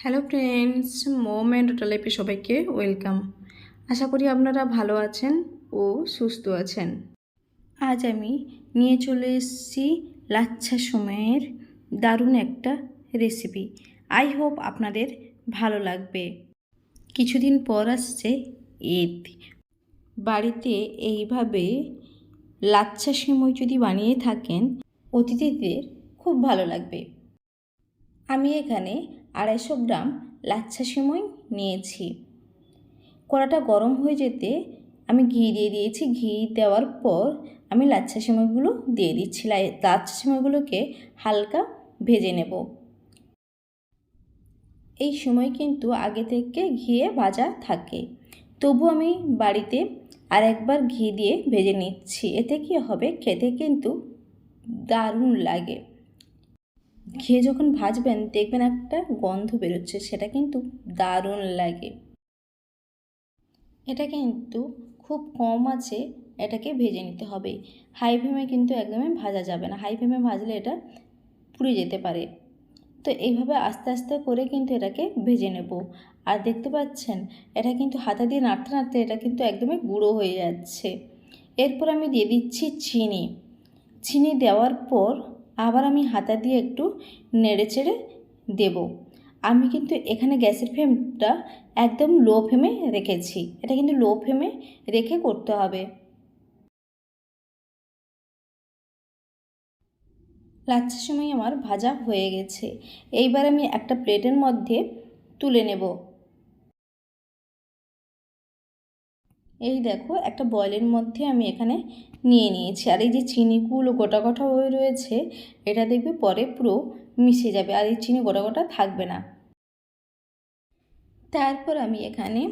Hello friends mom and লাইফে সবাইকে welcome আশা করি আপনারা ভালো আছেন ও সুস্থ আছেন। আজ আমি নিয়ে চলে এসেছি লাচ্ছা সময়ের দারুণ একটা রেসিপি আই হোপ আপনাদের ভালো লাগবে। কিছুদিন পর আসছে ঈদ। বাড়িতে এইভাবে লাচ্ছা সময় যদি বানিয়ে থাকেন, অতিথিদের খুব ভালো লাগবে। আমি এখানে আড়াইশো গ্রাম লাচ্ছা সিমই নিয়েছি। কড়াটা গরম হয়ে যেতে আমি ঘি দিয়ে দিয়েছি। ঘি দেওয়ার পর আমি লাচ্ছা সিমইগুলো দিয়ে দিচ্ছি। লাচ্ছা সিমইগুলোকে হালকা ভেজে নেব। এই সময় কিন্তু আগে থেকে ঘিয়ে ভাজা থাকে। তবু আমি বাড়িতে আর একবার ঘি দিয়ে ভেজে নিচ্ছি। এতে কি হবে? খেতে কিন্তু দারুণ লাগে। ঘিয়ে যখন ভাজবেন, দেখবেন একটা গন্ধ বেরোচ্ছে, সেটা কিন্তু দারুণ লাগে। এটা কিন্তু খুব কম আছে, এটাকে ভেজে নিতে হবে। হাই ফ্লেমে কিন্তু একদমই ভাজা যাবে না। হাই ফ্লেমে ভাজলে এটা পুড়ে যেতে পারে। তো এইভাবে আস্তে আস্তে করে কিন্তু এটাকে ভেজে নেব। আর দেখতে পাচ্ছেন, এটা কিন্তু হাতা দিয়ে নাড়তে নাড়তে এটা কিন্তু একদমই গুঁড়ো হয়ে যাচ্ছে। এরপর আমি দিয়ে দিচ্ছি চিনি। চিনি দেওয়ার পর আবার আমি হাতা দিয়ে একটু নেড়ে চেড়ে দেব। আমি কিন্তু এখানে গ্যাসের ফ্লেমটা একদম লো ফ্লেমে রেখেছি। এটা কিন্তু লো ফ্লেমে রেখে করতে হবে। লাচ্ছার সময় আমার ভাজা হয়ে গেছে। এইবার আমি একটা প্লেটের মধ্যে তুলে নেব। এই দেখো, একটা বয়েলের মধ্যে আমি এখানে নিয়ে নিয়েছি। আর এই যে চিনিগুলো গোটা গোটা হয়ে রয়েছে, এটা দেখবে পরে পুরো মিশে যাবে, আর এই চিনি গোটা গোটা থাকবে না। তারপর আমি এখানে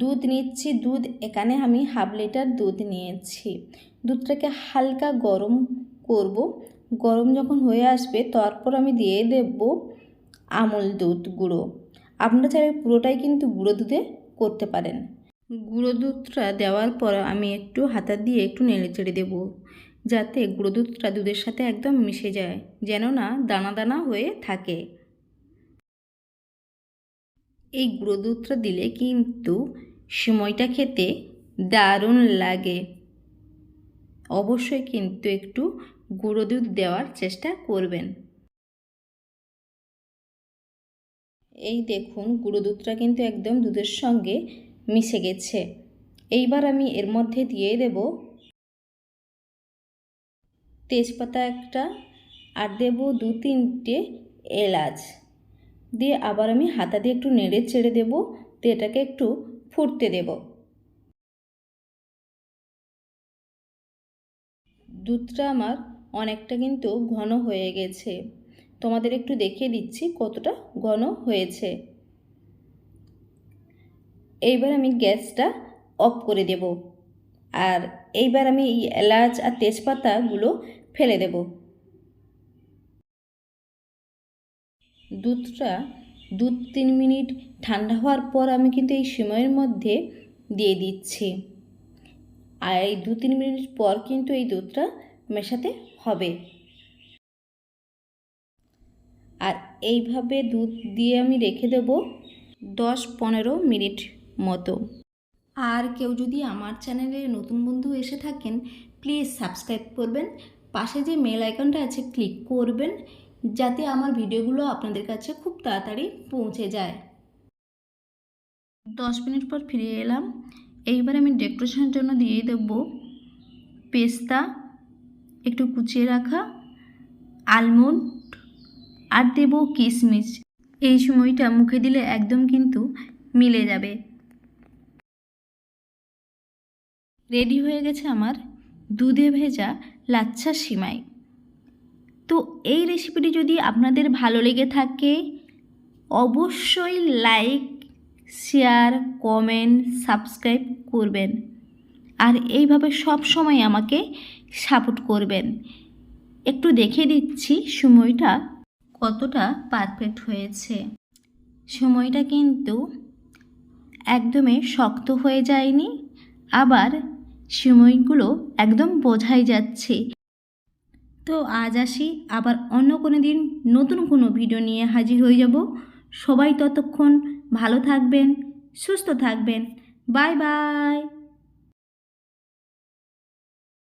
দুধ নিচ্ছি। দুধ এখানে আমি হাফ লিটার দুধ নিয়েছি। দুধটাকে হালকা গরম করব। গরম যখন হয়ে আসবে, তারপর আমি দিয়ে দেব আমুল দুধ গুঁড়ো। আপনারা চাইলে পুরোটাই কিন্তু গুঁড়ো দুধে করতে পারেন। গুঁড়ো দুধটা দেওয়ার পর আমি একটু হাতা দিয়ে একটু নেড়ে চেড়ে দেবো, যাতে গুঁড়ো দুধটা দুধের সাথে একদম মিশে যায়, যেন না দানা দানা হয়ে থাকে। এই গুঁড়ো দুধটা দিলে কিন্তু সময়টা খেতে দারুণ লাগে। অবশ্যই কিন্তু একটু গুঁড়ো দুধ দেওয়ার চেষ্টা করবেন। এই দেখুন গুঁড়ো দুধটা কিন্তু একদম দুধের সঙ্গে মিশে গেছে। এইবার আমি এর মধ্যে দিয়ে দেব তেজপাতা একটা আর দেব দু তিনটে এলাচ। দিয়ে আবার আমি হাতা দিয়ে একটু নেড়ে ছেড়ে দেবো, দিয়ে এটাকে একটু ফুটতে দেব। দুধটা আমার অনেকটা কিন্তু ঘন হয়ে গেছে। তোমাদের একটু দেখিয়ে দিচ্ছি কতটা ঘন হয়েছে। এইবার আমি গ্যাসটা অফ করে দেব। আর এইবার আমি এই এলাচ আর তেজপাতাগুলো ফেলে দেব। দুধটা দু তিন মিনিট ঠান্ডা হওয়ার পর আমি কিন্তু এই সময়ের মধ্যে দিয়ে দিচ্ছি। আর এই দু তিন মিনিট পর কিন্তু এই দুধটা মেশাতে হবে। আর এইভাবে দুধ দিয়ে আমি রেখে দেব দশ পনেরো মিনিট। মতো। আর কেউ যদি আমার চ্যানেলে নতুন বন্ধু এসে থাকেন প্লিজ সাবস্ক্রাইব করবেন। পাশে যে মেল আইকনটা আছে ক্লিক করবেন, যাতে আমার ভিডিওগুলো আপনাদের কাছে খুব তাড়াতাড়ি পৌঁছে যায়। দশ মিনিট পর ফিরে এলাম। এইবার আমি ডেকোরেশনের জন্য দিয়ে দেব পেস্তা, একটু কুচিয়ে রাখা আলমন্ড আর দেব কিশমিশ এই সময়টা মুখে দিলে একদম কিন্তু মিলে যাবে। রেডি হয়ে গেছে আমার দুধে ভেজা লাচ্ছা সিমাই। তো এই রেসিপিটি যদি আপনাদের ভালো লেগে থাকে, অবশ্যই লাইক শেয়ার কমেন্ট সাবস্ক্রাইব করবেন। আর এইভাবে সব সময় আমাকে সাপোর্ট করবেন। একটু দেখে দিচ্ছি সময়টা কতটা পারফেক্ট হয়েছে। সময়টা কিন্তু একদমই শক্ত হয়ে যায়নি, আবার সময়গুলো একদম বোঝাই যাচ্ছে। তো আজ আসি, আবার অন্য কোনো দিন নতুন কোনো ভিডিও নিয়ে হাজির হয়ে যাব। সবাই ততক্ষণ ভালো থাকবেন, সুস্থ থাকবেন। Bye bye!